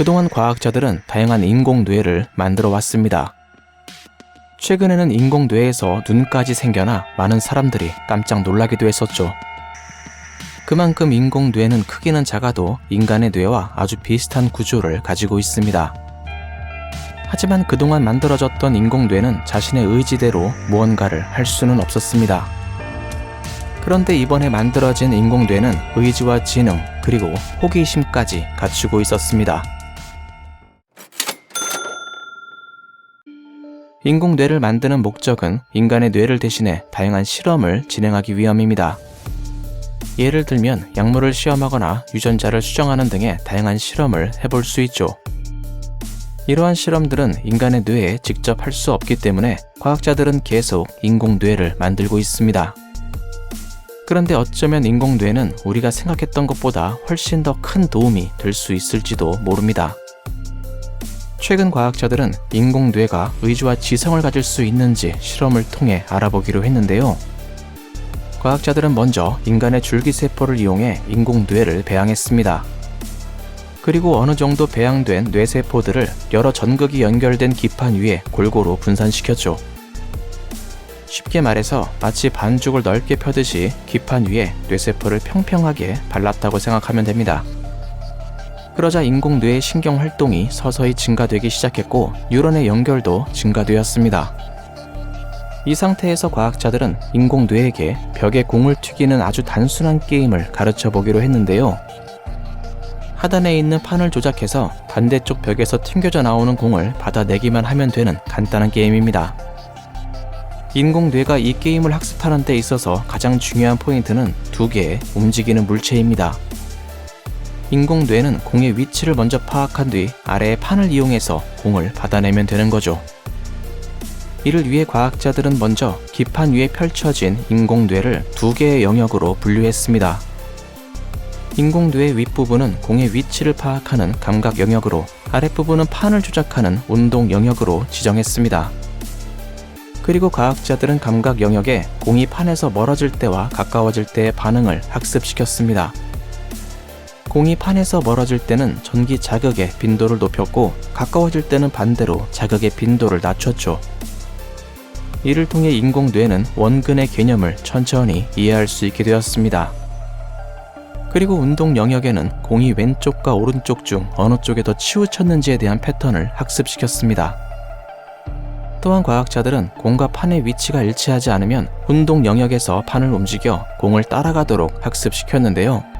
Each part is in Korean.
그동안 과학자들은 다양한 인공뇌를 만들어 왔습니다. 최근에는 인공뇌에서 눈까지 생겨나 많은 사람들이 깜짝 놀라기도 했었죠. 그만큼 인공뇌는 크기는 작아도 인간의 뇌와 아주 비슷한 구조를 가지고 있습니다. 하지만 그동안 만들어졌던 인공뇌는 자신의 의지대로 무언가를 할 수는 없었습니다. 그런데 이번에 만들어진 인공뇌는 의지와 지능, 그리고 호기심까지 갖추고 있었습니다. 인공 뇌를 만드는 목적은 인간의 뇌를 대신해 다양한 실험을 진행하기 위함입니다. 예를 들면 약물을 시험하거나 유전자를 수정하는 등의 다양한 실험을 해볼 수 있죠. 이러한 실험들은 인간의 뇌에 직접 할 수 없기 때문에 과학자들은 계속 인공 뇌를 만들고 있습니다. 그런데 어쩌면 인공 뇌는 우리가 생각했던 것보다 훨씬 더 큰 도움이 될 수 있을지도 모릅니다. 최근 과학자들은 인공뇌가 의지와 지성을 가질 수 있는지 실험을 통해 알아보기로 했는데요. 과학자들은 먼저 인간의 줄기세포를 이용해 인공뇌를 배양했습니다. 그리고 어느 정도 배양된 뇌세포들을 여러 전극이 연결된 기판 위에 골고루 분산시켰죠. 쉽게 말해서 마치 반죽을 넓게 펴듯이 기판 위에 뇌세포를 평평하게 발랐다고 생각하면 됩니다. 그러자 인공뇌의 신경 활동이 서서히 증가되기 시작했고 뉴런의 연결도 증가되었습니다. 이 상태에서 과학자들은 인공뇌에게 벽에 공을 튀기는 아주 단순한 게임을 가르쳐 보기로 했는데요. 하단에 있는 판을 조작해서 반대쪽 벽에서 튕겨져 나오는 공을 받아내기만 하면 되는 간단한 게임입니다. 인공뇌가 이 게임을 학습하는 데 있어서 가장 중요한 포인트는 두 개의 움직이는 물체입니다. 인공 뇌는 공의 위치를 먼저 파악한 뒤 아래의 판을 이용해서 공을 받아내면 되는 거죠. 이를 위해 과학자들은 먼저 기판 위에 펼쳐진 인공 뇌를 두 개의 영역으로 분류했습니다. 인공 뇌의 윗부분은 공의 위치를 파악하는 감각 영역으로 아랫부분은 판을 조작하는 운동 영역으로 지정했습니다. 그리고 과학자들은 감각 영역에 공이 판에서 멀어질 때와 가까워질 때의 반응을 학습시켰습니다. 공이 판에서 멀어질 때는 전기 자극의 빈도를 높였고 가까워질 때는 반대로 자극의 빈도를 낮췄죠. 이를 통해 인공 뇌는 원근의 개념을 천천히 이해할 수 있게 되었습니다. 그리고 운동 영역에는 공이 왼쪽과 오른쪽 중 어느 쪽에 더 치우쳤는지에 대한 패턴을 학습시켰습니다. 또한 과학자들은 공과 판의 위치가 일치하지 않으면 운동 영역에서 판을 움직여 공을 따라가도록 학습시켰는데요.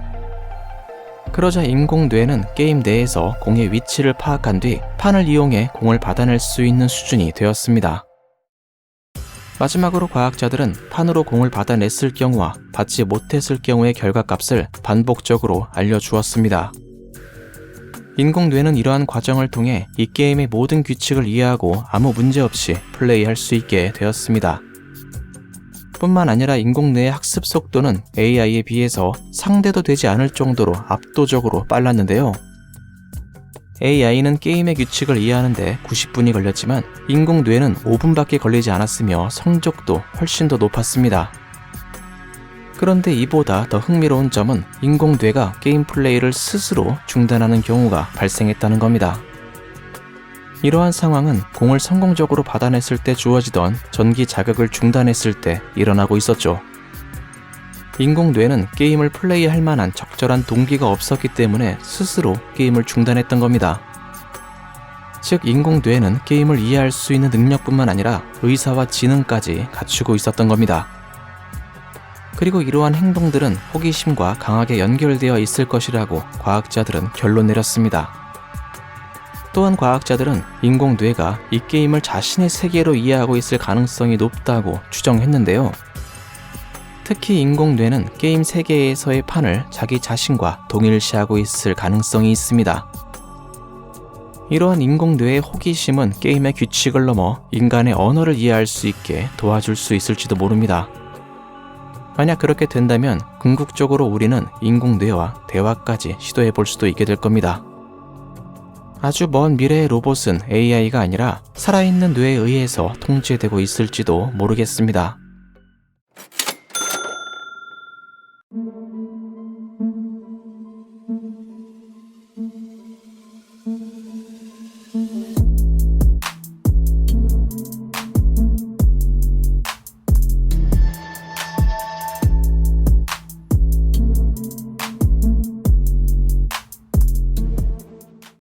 그러자 인공뇌는 게임 내에서 공의 위치를 파악한 뒤 판을 이용해 공을 받아낼 수 있는 수준이 되었습니다. 마지막으로 과학자들은 판으로 공을 받아냈을 경우와 받지 못했을 경우의 결과값을 반복적으로 알려주었습니다. 인공뇌는 이러한 과정을 통해 이 게임의 모든 규칙을 이해하고 아무 문제 없이 플레이할 수 있게 되었습니다. 뿐만 아니라 인공 뇌의 학습 속도는 AI에 비해서 상대도 되지 않을 정도로 압도적으로 빨랐는데요. AI는 게임의 규칙을 이해하는데 90분이 걸렸지만 인공 뇌는 5분밖에 걸리지 않았으며 성적도 훨씬 더 높았습니다. 그런데 이보다 더 흥미로운 점은 인공 뇌가 게임 플레이를 스스로 중단하는 경우가 발생했다는 겁니다. 이러한 상황은 공을 성공적으로 받아냈을 때 주어지던 전기 자극을 중단했을 때 일어나고 있었죠. 인공 뇌는 게임을 플레이할 만한 적절한 동기가 없었기 때문에 스스로 게임을 중단했던 겁니다. 즉, 인공 뇌는 게임을 이해할 수 있는 능력뿐만 아니라 의사와 지능까지 갖추고 있었던 겁니다. 그리고 이러한 행동들은 호기심과 강하게 연결되어 있을 것이라고 과학자들은 결론 내렸습니다. 또한 과학자들은 인공 뇌가 이 게임을 자신의 세계로 이해하고 있을 가능성이 높다고 추정했는데요. 특히 인공 뇌는 게임 세계에서의 판을 자기 자신과 동일시하고 있을 가능성이 있습니다. 이러한 인공 뇌의 호기심은 게임의 규칙을 넘어 인간의 언어를 이해할 수 있게 도와줄 수 있을지도 모릅니다. 만약 그렇게 된다면 궁극적으로 우리는 인공 뇌와 대화까지 시도해 볼 수도 있게 될 겁니다. 아주 먼 미래의 로봇은 AI가 아니라 살아있는 뇌에 의해서 통제되고 있을지도 모르겠습니다.